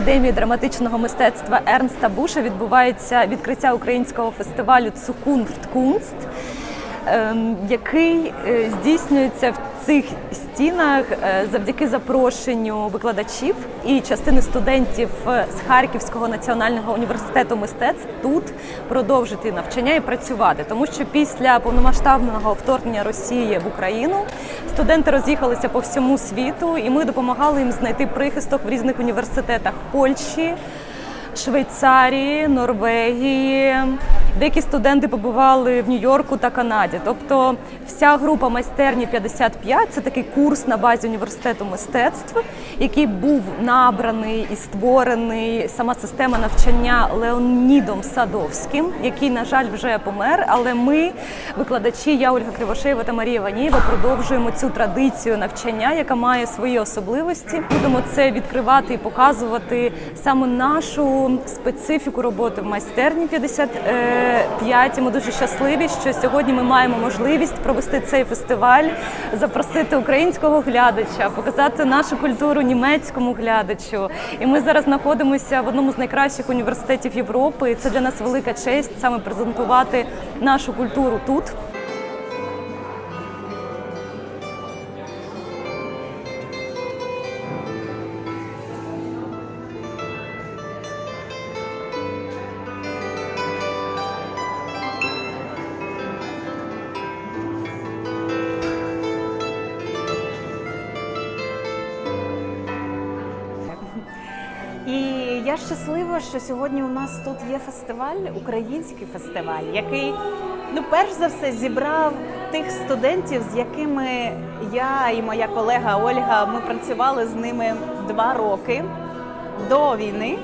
академії драматичного мистецтва Ернста Буша відбувається відкриття українського фестивалю Цукунфт Кунст, ем, який е, здійснюється в цих стінах е, завдяки запрошенню викладачів і частини студентів е, з Харківського національного університету мистецтв тут продовжити навчання і працювати, тому що після повномасштабного вторгнення Росії в Україну студенти роз'їхалися по всьому світу, і ми допомагали їм знайти прихисток в різних університетах Польщі. Швейцарії, Норвегії. Деякі студенти побували в Нью-Йорку та Канаді. Тобто, вся група майстерні 55 – це такий курс на базі університету мистецтв, який був набраний і створений сама система навчання Леонідом Садовським, який, на жаль, вже помер. Але ми, викладачі, я Ольга Кривошеєва та Марія Ванієва, продовжуємо цю традицію навчання, яка має свої особливості. Будемо це відкривати і показувати саме нашу специфіку роботи в майстерні 55. І Ми дуже щасливі, що сьогодні ми маємо можливість провести цей фестиваль, запросити українського глядача, показати нашу культуру німецькому глядачу. І ми зараз знаходимося в одному з найкращих університетів Європи. І це для нас велика честь саме презентувати нашу культуру тут. Я щаслива, що сьогодні у нас тут є фестиваль, український фестиваль, який ну перш за все зібрав тих студентів, з якими я і моя колега Ольга ми працювали з ними два роки до війни.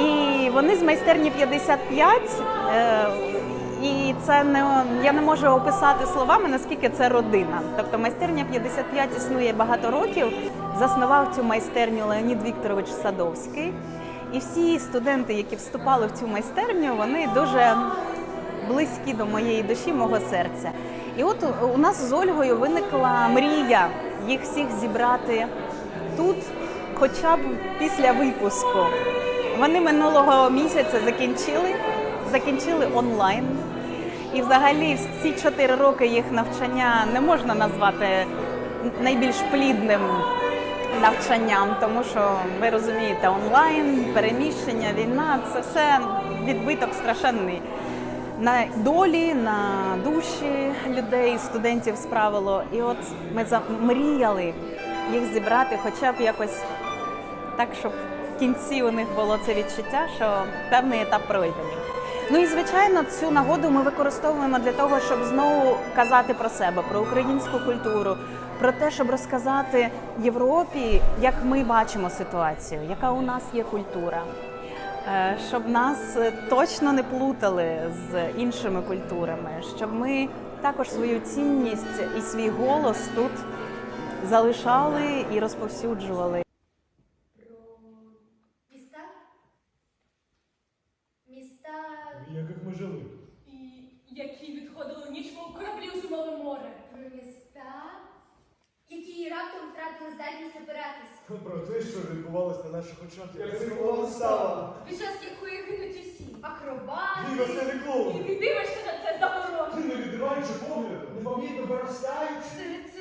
І вони з майстерні 55. І це не я не можу описати словами, наскільки це родина. Тобто майстерня 55 існує багато років. Заснував цю майстерню Леонід Вікторович Садовський. І всі студенти, які вступали в цю майстерню, вони дуже близькі до моєї душі, мого серця. І от у нас з Ольгою виникла мрія їх всіх зібрати тут, хоча б після випуску. Вони минулого місяця закінчили, закінчили онлайн. І взагалі ці чотири роки їх навчання не можна назвати найбільш плідним навчанням, тому що ви розумієте, онлайн, переміщення, війна це все відбиток страшенний на долі, на душі людей, студентів справило. І от ми замріяли їх зібрати, хоча б якось так, щоб в кінці у них було це відчуття, що певний етап пройдений. Ну і звичайно, цю нагоду ми використовуємо для того, щоб знову казати про себе, про українську культуру, про те, щоб розказати Європі, як ми бачимо ситуацію, яка у нас є культура. Е, Щоб нас е, точно не плутали з іншими культурами, щоб ми також свою цінність і свій голос тут залишали і розповсюджували. Міста? Міста. в яких ми жили. І які відходили в ніч мов кораблі у зимове море. Про міста, які раптом втратили здатність опиратись. Про те, що відбувалося на наших очах, я циркувала стала. Під час якої гинуть усі. Акробати. Ні, І не ти дивишся на це заворожено. Ти не відриваючи погляд, непомітно виростаючи. Серед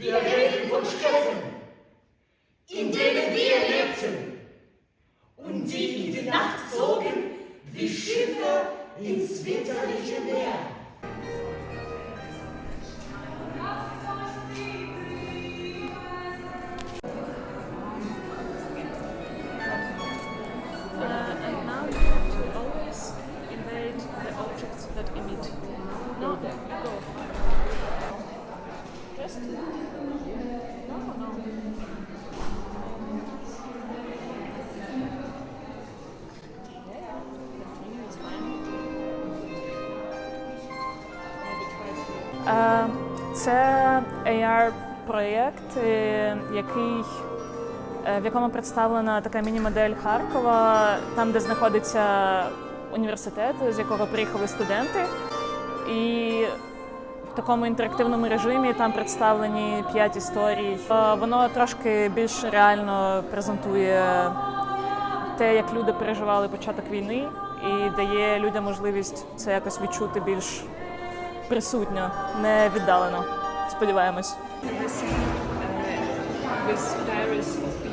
Wir reden von Städten, Це AR-проєкт, е, який, е, в якому представлена така міні-модель Харкова, там, де знаходиться університет, з якого приїхали студенти. І в такому інтерактивному режимі там представлені п'ять історій. Е, Воно трошки більш реально презентує те, як люди переживали початок війни, і дає людям можливість це якось відчути більш присутньо, не віддалено. Сподіваємось. diaries of